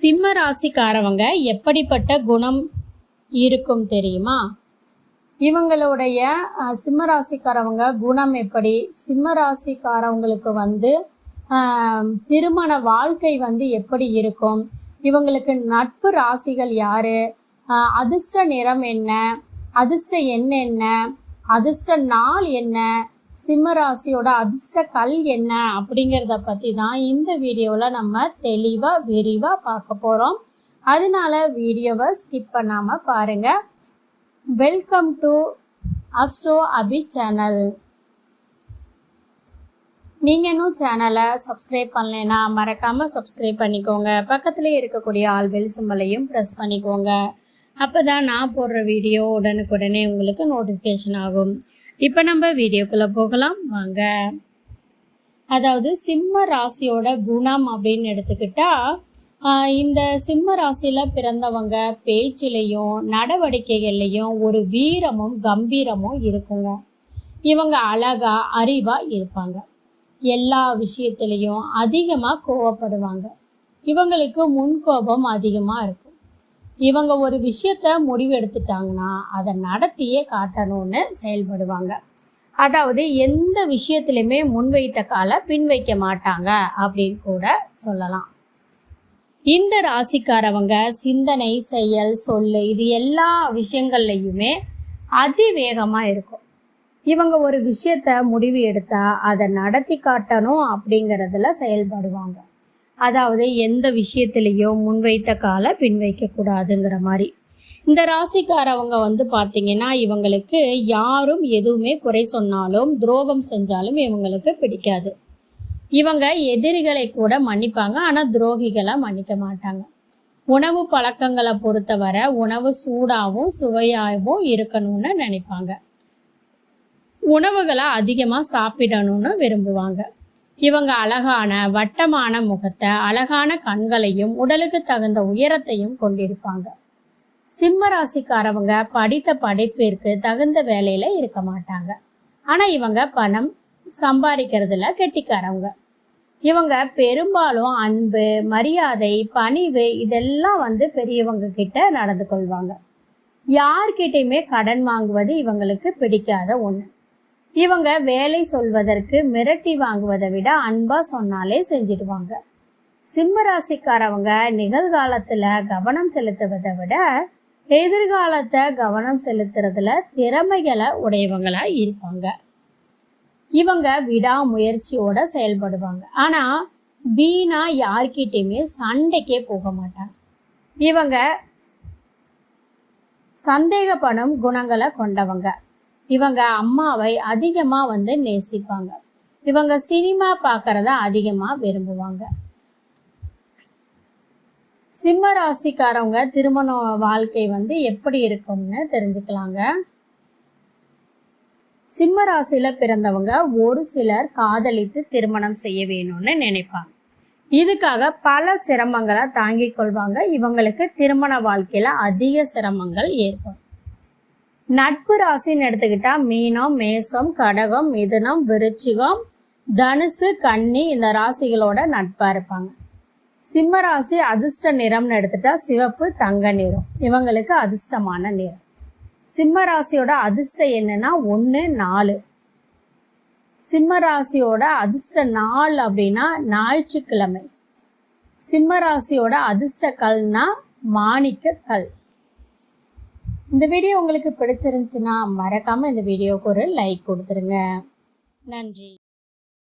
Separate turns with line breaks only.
சிம்ம ராசிக்காரவங்க எப்படிப்பட்ட குணம் இருக்கும் தெரியுமா? இவங்களுடைய சிம்ம ராசிக்காரவங்க குணம் எப்படி? சிம்ம ராசிக்காரவங்களுக்கு வந்து திருமண வாழ்க்கை வந்து எப்படி இருக்கும்? இவங்களுக்கு நட்பு ராசிகள் யாரு? அதிர்ஷ்ட நிறம் என்ன? அதிர்ஷ்ட எண் என்ன? அதிர்ஷ்ட நாள் என்ன? சிம்ம ராசியோட அதிர்ஷ்ட கல் என்ன அப்படிங்கிறத பற்றி தான் இந்த வீடியோவில் நம்ம தெளிவாக விரிவாக பார்க்க போகிறோம் அதனால வீடியோவை ஸ்கிப் பண்ணாமல் பாருங்கள் welcome to astro Abhi channel நீங்கள் இன்னும் சேனலை சப்ஸ்கிரைப் பண்ணலைன்னா மறக்காமல் சப்ஸ்கிரைப் பண்ணிக்கோங்க. பக்கத்துலேயே இருக்கக்கூடிய ஆல் பெல் சிம்பலையும் ப்ரெஸ் பண்ணிக்கோங்க. அப்போ தான் நான் போடுற வீடியோ உடனுக்குடனே உங்களுக்கு நோட்டிஃபிகேஷன் ஆகும். இப்போ நம்ம வீடியோக்குள்ளே போகலாம். வாங்க. அதாவது சிம்ம ராசியோட குணம் அப்படின்னு எடுத்துக்கிட்டா இந்த சிம்ம ராசியில் பிறந்தவங்க பேச்சிலையும் நடவடிக்கைகள்லையும் ஒரு வீரமும் கம்பீரமும் இருக்குங்க. இவங்க அழகா அறிவா இருப்பாங்க. எல்லா விஷயத்திலையும் அதிகமாக கோவப்படுவாங்க. இவங்களுக்கு முன்கோபம் அதிகமாக இருக்கும். இவங்க ஒரு விஷயத்த முடிவெடுத்துட்டாங்கன்னா அதை நடத்தியே காட்டணும்னு செயல்படுவாங்க. அதாவது எந்த விஷயத்துலையுமே முன்வைத்த காலை பின் வைக்க மாட்டாங்க அப்படின்னு கூட சொல்லலாம். இந்த ராசிக்காரவங்க சிந்தனை செயல் சொல்லு இது எல்லா விஷயங்கள்லையுமே அதிவேகமாக இருக்கும். இவங்க ஒரு விஷயத்த முடிவு எடுத்தா அதை நடத்தி காட்டணும் அப்படிங்கிறதுல செயல்படுவாங்க. அதாவது எந்த விஷயத்திலையும் முன்வைத்த கால பின் வைக்கக்கூடாதுங்கிற மாதிரி. இந்த ராசிக்காரவங்க வந்து பார்த்தீங்கன்னா இவங்களுக்கு யாரும் எதுவுமே குறை சொன்னாலும் துரோகம் செஞ்சாலும் இவங்களுக்கு பிடிக்காது. இவங்க எதிரிகளை கூட மன்னிப்பாங்க ஆனால் துரோகிகளை மன்னிக்க மாட்டாங்க. உணவு பழக்கங்களை பொறுத்தவரை உணவு சூடாகவும் சுவையாகவும் இருக்கணும்னு நினைப்பாங்க. உணவுகளை அதிகமாக சாப்பிடணும்னு விரும்புவாங்க. இவங்க அழகான வட்டமான முகத்தை அழகான கண்களையும் உடலுக்கு தகுந்த உயரத்தையும் கொண்டிருப்பாங்க. சிம்ம ராசிக்காரவங்க படித்த படிப்பிற்கு தகுந்த வேலையில இருக்க மாட்டாங்க. ஆனா இவங்க பணம் சம்பாதிக்கிறதுல கெட்டிக்காரவங்க. இவங்க பெரும்பாலும் அன்பு மரியாதை பணிவு இதெல்லாம் வந்து பெரியவங்க கிட்ட நடந்து கொள்வாங்க. யார்கிட்டயுமே கடன் வாங்குவது இவங்களுக்கு பிடிக்காத ஒன்று இவங்க வேலை சொல்வதற்கு மிரட்டி வாங்குவதை விட அன்பா சொன்னாலே செஞ்சிடுவாங்க. சிம்ம ராசிக்காரவங்க நிகழ்காலத்துல கவனம் செலுத்துவதை விட எதிர்காலத்தை கவனம் செலுத்துறதுல திறமைகளை உடையவங்களா இருப்பாங்க. இவங்க விடாமுயற்சியோட செயல்படுவாங்க. ஆனா வீணா யார்கிட்டயுமே சண்டைக்கே போக மாட்டாங்க. இவங்க சந்தேகப்படும் குணங்களை கொண்டவங்க. இவங்க அம்மாவை அதிகமா வந்து நேசிப்பாங்க. இவங்க சினிமா பார்க்கறத அதிகமா விரும்புவாங்க. சிம்ம ராசிக்காரவங்க திருமண வாழ்க்கை வந்து எப்படி இருக்கும்னு தெரிஞ்சுக்கலாங்க. சிம்ம ராசியில பிறந்தவங்க ஒரு சிலர் காதலித்து திருமணம் செய்ய வேணும்னு நினைப்பாங்க. இதுக்காக பல சிரமங்களை தாங்கிக் கொள்வாங்க. இவங்களுக்கு திருமண வாழ்க்கையில அதிக சிரமங்கள் ஏற்படும். நட்பு ராசின்னு எடுத்துக்கிட்டா மீனம் மேசம் கடகம் மிதுனம் விருச்சிகம் தனுசு கன்னி இந்த ராசிகளோட நட்பா இருப்பாங்க. சிம்ம ராசி அதிர்ஷ்ட நிறம்னு எடுத்துட்டா சிவப்பு தங்க நிறம். இவங்களுக்கு அதிர்ஷ்டமான நிறம். சிம்ம ராசியோட அதிர்ஷ்டம் என்னன்னா ஒன்று நாலு. சிம்ம ராசியோட அதிர்ஷ்ட நாள் அப்படின்னா ஞாயிற்றுக்கிழமை. சிம்ம ராசியோட அதிர்ஷ்ட கல்னா மாணிக்க கல் இந்த வீடியோ உங்களுக்கு பிடிச்சிருந்துச்சுன்னா மறக்காமல் இந்த வீடியோவுக்கு ஒரு லைக் கொடுத்துருங்க. நன்றி.